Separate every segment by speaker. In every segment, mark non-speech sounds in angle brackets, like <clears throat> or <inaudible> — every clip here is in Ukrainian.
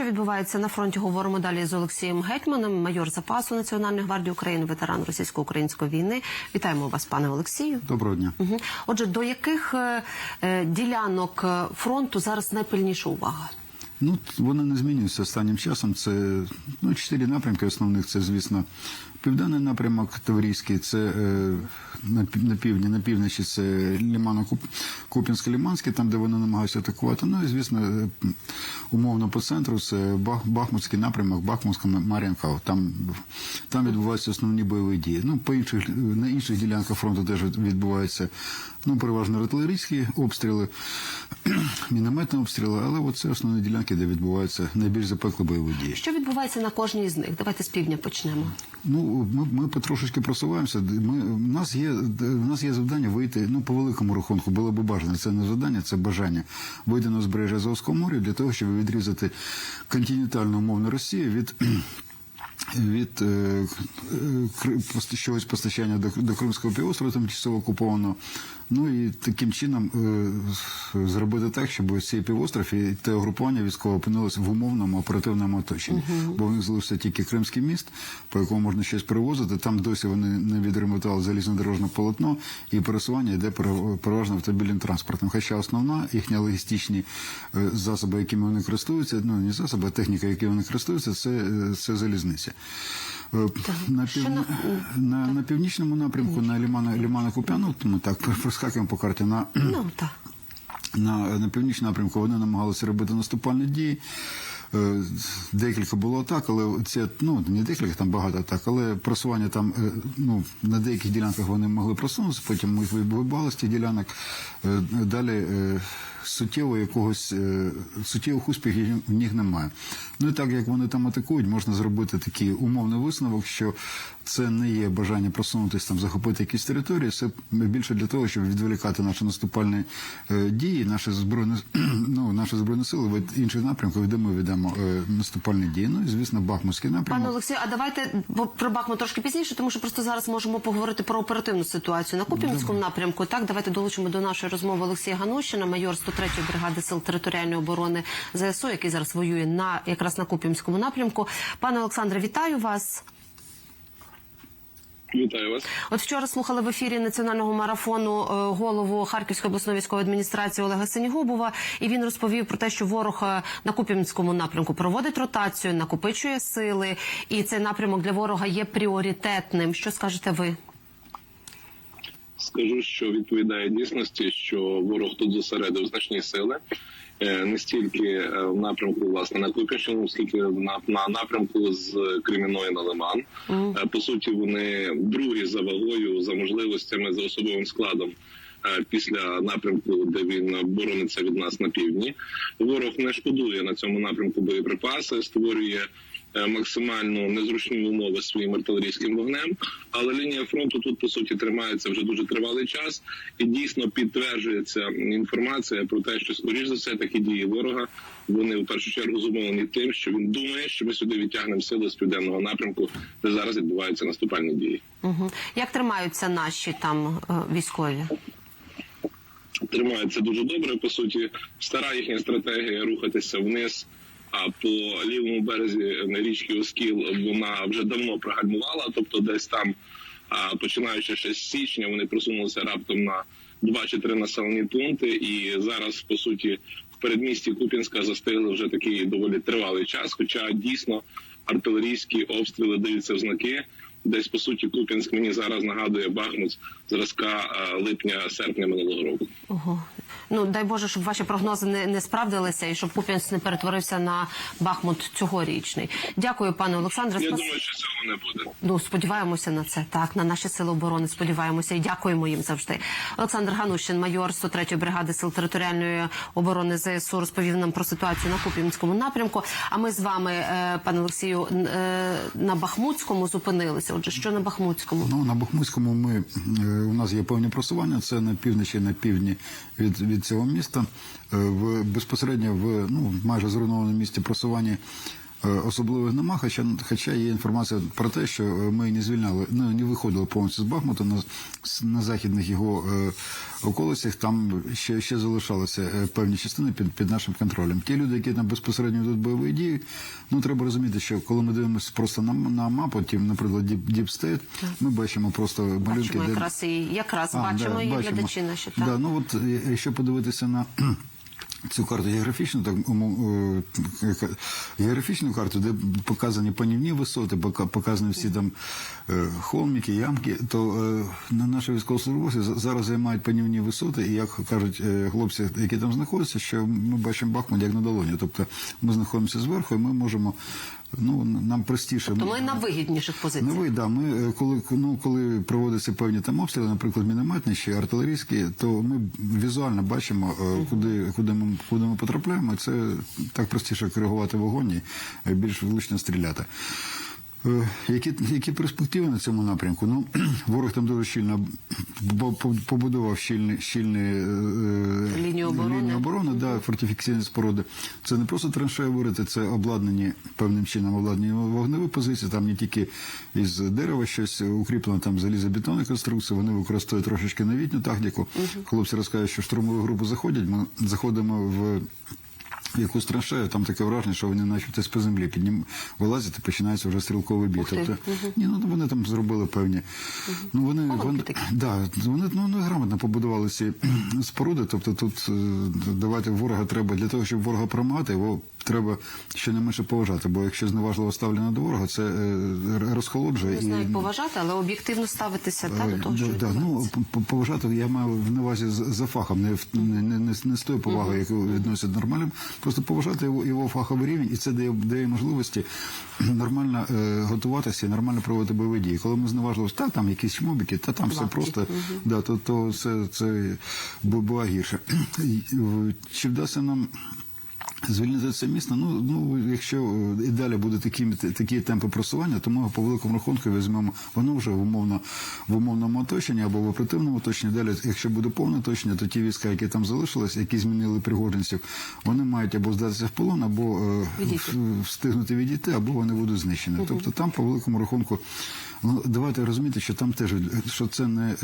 Speaker 1: що відбувається на фронті, говоримо далі з Олексієм Гетьманом, майор запасу Національної гвардії України, ветеран російсько-української війни. Вітаємо вас, пане Олексію.
Speaker 2: Доброго дня.
Speaker 1: Угу. Отже, до яких е, е, ділянок е, фронту зараз найпильніша увага?
Speaker 2: Ну, вони не змінюються останнім часом. Це ну, чотири напрямки основних. Це, звісно, південний напрямок Таврійський, це е, на, на півдні, на півночі це лімано купінсько ліманський там, де вони намагаються атакувати. Ну і звісно, е, умовно по центру це Бах, Бахмутський напрямок, Бахмутська Мар'янка. Там, там відбуваються основні бойові дії. Ну, по інших на інших ділянках фронту теж відбуваються ну, переважно артилерійські обстріли, <clears throat> мінометні обстріли, але це основні ділянки, де відбуваються найбільш запеклі бойові дії.
Speaker 1: Що відбувається на кожній з них? Давайте з півдня почнемо.
Speaker 2: Ну, ми, ми потрошечки просуваємося. Ми, у, нас є, у нас є завдання вийти, ну, по великому рахунку, було б бажано. Це не завдання, це бажання вийти на узбережжя Азовського моря для того, щоб відрізати континентальну умовну Росію від. Від е, е, чогось постачання до, до Кримського півострова, тимчасово окупованого. Ну і таким чином е, зробити так, щоб цей півостров і те угрупування військове опинилося в умовному оперативному оточенні. Бо в них залишився тільки Кримський міст, по якому можна щось перевозити. Там досі вони не відремонтували залізнодорожне полотно, і пересування йде переважно автомобільним транспортом. Хоча основна їхня логістичні засоби, якими вони користуються, ну не засоби, а техніка, якими вони користуються, це, це залізниця. Е, На, пів...
Speaker 1: на-
Speaker 2: на, на північному напрямку, на Лімана, Лімана Куп'яну, ми так проскакуємо по карті на
Speaker 1: Ну так.
Speaker 2: на, на північному напрямку вони намагалися робити наступальні дії. Е, Декілька було атак, але це ну не декілька, там багато атак, але просування там е, ну на деяких ділянках вони могли просунутися, потім ми їх вибивали з тих ділянок. Далі суттєво якогось е, суттєвих успіхів в них немає. Ну і так як вони там атакують, можна зробити такий умовний висновок, що це не є бажання просунутися там, захопити якісь території. Це більше для того, щоб відволікати наші наступальні е, дії, наші збройні <clears throat> ну, наші збройні сили від інших напрямків, де ми ведемо е, наступальні дії. Ну і звісно, Бахмутський напрямок.
Speaker 1: Пане Олексію, а давайте про Бахмут трошки пізніше, тому що просто зараз можемо поговорити про оперативну ситуацію на Куп'янському напрямку. Так, давайте долучимо до нашої розмови Олексія Ганущина, майор 103-ї бригади сил територіальної оборони ЗСУ, який зараз воює на якраз на Куп'янському напрямку. Пане Олександре, вітаю вас.
Speaker 3: Вітаю вас.
Speaker 1: От вчора слухали в ефірі національного марафону е, голову Харківської обласної військової адміністрації Олега Сенігубова, і він розповів про те, що ворог е, на Куп'янському напрямку проводить ротацію, накопичує сили, і цей напрямок для ворога є пріоритетним. Що скажете ви?
Speaker 3: Скажу, що відповідає дійсності, що ворог тут зосередив значні сили. Е, Не стільки е, в напрямку власне на Куп'янщину, скільки на, на напрямку з Креміної на Лиман. Е, По суті, вони другі за вагою, за можливостями, за особовим складом. Після напрямку, де він борониться від нас на півдні, ворог не шкодує на цьому напрямку боєприпаси, створює максимально незручні умови своїм артилерійським вогнем. Але лінія фронту тут по суті тримається вже дуже тривалий час, і дійсно підтверджується інформація про те, що скоріш за все такі дії ворога вони в першу чергу зумовлені тим, що він думає, що ми сюди відтягнемо сили з південного напрямку, де зараз відбуваються наступальні дії.
Speaker 1: Угу. Як тримаються наші там е, військові?
Speaker 3: тримаються дуже добре. По суті, стара їхня стратегія рухатися вниз. А по лівому березі річки Оскіл вона вже давно прогальмувала. Тобто, десь там, починаючи ще з січня, вони просунулися раптом на два чи три населені пункти. І зараз, по суті, в передмісті Купінська застигли вже такий доволі тривалий час. Хоча дійсно артилерійські обстріли даються в знаки. Десь по суті Купінськ мені зараз нагадує Бахмут зразка липня-серпня минулого року.
Speaker 1: Ого. Ну дай Боже, щоб ваші прогнози не, не справдилися і щоб Куп'янськ не перетворився на Бахмут цьогорічний. Дякую, пане Олександре.
Speaker 3: Я
Speaker 1: Спас-
Speaker 3: думаю, що цього не буде.
Speaker 1: Ну, сподіваємося на це. Так, на наші сили оборони сподіваємося і дякуємо їм завжди. Олександр Ганущин, майор 103-ї бригади сил територіальної оборони ЗСУ, розповів нам про ситуацію на Куп'янському напрямку. А ми з вами, е, пане Олексію, е, на Бахмутському зупинилися. Отже, що на Бахмутському?
Speaker 2: Ну на Бахмутському ми е, у нас є певні просування. Це на півночі, на півдні від, від цього міста. Е, В безпосередньо в ну майже зруйнованому місті просування Особливих нема, хоча, хоча є інформація про те, що е, ми не звільняли, ну не виходили повністю з Бахмута на, на західних його е, околицях. Там ще, ще залишалися е, певні частини під, під нашим контролем. Ті люди, які там безпосередньо ведуть бойові дії, ну треба розуміти, що коли ми дивимося просто на, на мапу, ті, наприклад, Deep, Deep State, ми бачимо просто малюнки,
Speaker 1: Бачимо
Speaker 2: де
Speaker 1: якраз і якраз бачимо
Speaker 2: да,
Speaker 1: і глядачі наші. Так.
Speaker 2: Да, ну от е, якщо подивитися на цю карту географічну, так е, географічну карту, де показані панівні висоти, показані всі там холміки, ямки, то е, на наші військовослужбовці зараз займають панівні висоти, і як кажуть е, хлопці, які там знаходяться, що ми бачимо Бахмут як на долоні. Тобто ми знаходимося зверху, і ми можемо. Ну нам простіше.
Speaker 1: То ми на вигідніших позиціях.
Speaker 2: Ну ви да, ми е, коли ну коли проводяться певні там обстріли, наприклад, мінометні чи артилерійські, то ми візуально бачимо, е, куди куди ми куди ми потрапляємо. Це так простіше коригувати вогонь і е, більш влучно стріляти. Е, Які, які перспективи на цьому напрямку? Ну, <clears throat> ворог там дуже щільно побудував щільні, щільні е, е,
Speaker 1: Лінію оборони.
Speaker 2: лінії оборони, да, фортифікаційні споруди. Це не просто траншеї вирити, це обладнані певним чином обладнані вогневі позиції. Там не тільки із дерева щось укріплено, там залізобетонні конструкції. Вони використовують трошечки новітню тактику. Хлопці розказують, що штурмові групи заходять. Ми заходимо в. В Якусь там таке враження, що вони начебто з-по землі піднім вилазять і починається вже стрілковий бій. Тобто, ні, ну вони там зробили певні. Ну вони, вони. Да, вони ну, не грамотно побудували ці споруди. Тобто тут е, давати ворога треба для того, щоб ворога промагати, його треба щонайменше поважати. Бо якщо зневажливо ставлено до ворога, це е, розхолоджує
Speaker 1: Не знаю, як поважати, але об'єктивно ставитися та, до того, що
Speaker 2: Е, да, ну, поважати я маю на увазі за фахом, не, не, не, не, не з тою повагою, яку відносять нормальним, просто поважати його, його фаховий рівень, і це дає, дає можливості нормально е, готуватися і нормально проводити бойові дії. Коли ми зневажливо, та там якісь шмобіки, та там все
Speaker 1: Лапки.
Speaker 2: просто, да, то, то це, це бу- була гірше. <clears throat> Чи вдасться нам Звільнити це місто, ну, ну якщо е, і далі буде такі, такі темпи просування, то ми по великому рахунку візьмемо воно вже в умовно в умовному оточенні або в оперативному оточенні. Далі, якщо буде повне оточення, то ті війська, які там залишились, які змінили пригожинців, вони мають або здатися в полон, або е,
Speaker 1: Відійти.
Speaker 2: встигнути відійти, або вони будуть знищені. Тобто там по великому рахунку, ну давайте розуміти, що там теж що це не.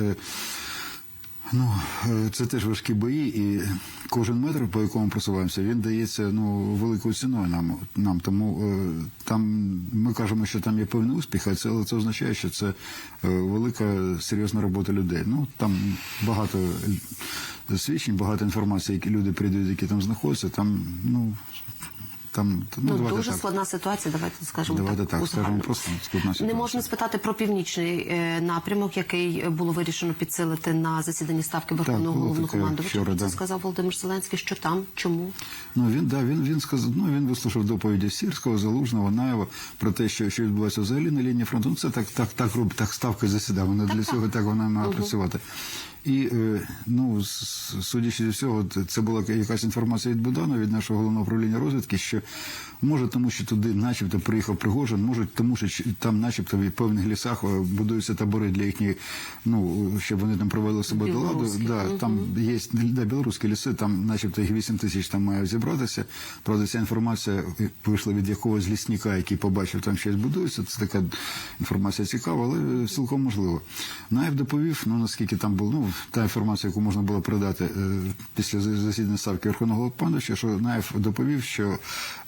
Speaker 2: Ну, е, це теж важкі бої, і кожен метр, по якому просуваємося, він дається ну великою ціною нам. нам. Тому е, там ми кажемо, що там є певний успіх, а це але це означає, що це е, велика серйозна робота людей. Ну там багато свідчень, багато інформації, які люди прийдуть, які там знаходяться. Там ну там ну,
Speaker 1: Ну,
Speaker 2: давайте
Speaker 1: дуже
Speaker 2: так.
Speaker 1: складна ситуація, давайте скажемо
Speaker 2: Давайте
Speaker 1: так.
Speaker 2: так, скажемо просто складна
Speaker 1: Не можна спитати про північний е, напрямок, який було вирішено підсилити на засіданні ставки Верховного
Speaker 2: було
Speaker 1: головного командувача.
Speaker 2: вчора,
Speaker 1: Це
Speaker 2: да.
Speaker 1: сказав Володимир Зеленський. Що там? Чому?
Speaker 2: Ну він да він він сказав. Ну він вислухав доповіді Сірського, Залужного, Наєва про те, що, що відбувається взагалі на лінії фронту. Ну це так, так, так роб, так ставка засідає. Вона для цього так вона має працювати. І е, ну судячи зі всього, це була якась інформація від Буданова, від нашого головного управління розвідки, що може тому, що туди, начебто, приїхав Пригожин, може тому, що там, начебто, в певних лісах е, будуються табори для їхньої, ну щоб вони там провели себе до ладу. Да, там є да, білоруські ліси, там, начебто, їх 8 тисяч там має зібратися. Правда, ця інформація вийшла від якогось лісника, який побачив, там щось будується. Це така інформація цікава, але цілком можливо. Наєв доповів, ну наскільки там було, ну та інформація, яку можна було передати е, після засідання ставки Верховного Головнокомандувача, що Наєв доповів, що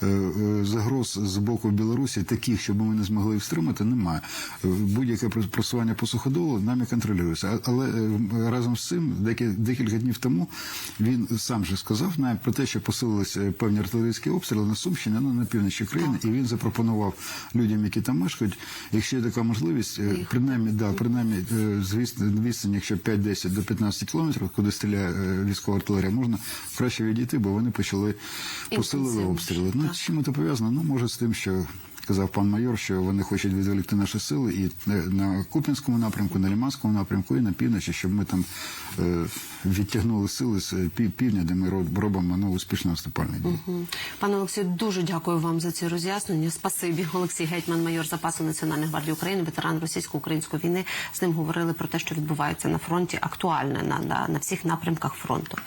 Speaker 2: е, е, загроз з боку Білорусі таких, щоб ми не змогли їх стримати, немає. Будь-яке прос- просування по суходолу нами контролюється. Але разом з цим декілька днів тому він сам же сказав навіть про те, що посилилися певні артилерійські обстріли на Сумщині, ну на півночі країни, і він запропонував людям, які там мешкають, якщо є така можливість, принаймні, да, принаймні, звісно, відстань, якщо 5-10 до 15 кілометрів, куди стріляє е, військова артилерія, можна краще відійти, бо вони почали посилили обстріли. Ну з чим це пов'язано? Ну може з тим, що. Казав пан майор, що вони хочуть відволікти наші сили і на Куп'янському напрямку, на Ліманському напрямку, і на півночі, щоб ми там е, відтягнули сили з пів- півдня, де ми робимо ну, успішно наступальні дії.
Speaker 1: Мгм. Пане Олексію, дуже дякую вам за ці роз'яснення. Спасибі. Олексій Гетьман, майор запасу Національної гвардії України, ветеран російсько-української війни. З ним говорили про те, що відбувається на фронті, актуальне на, на, на всіх напрямках фронту.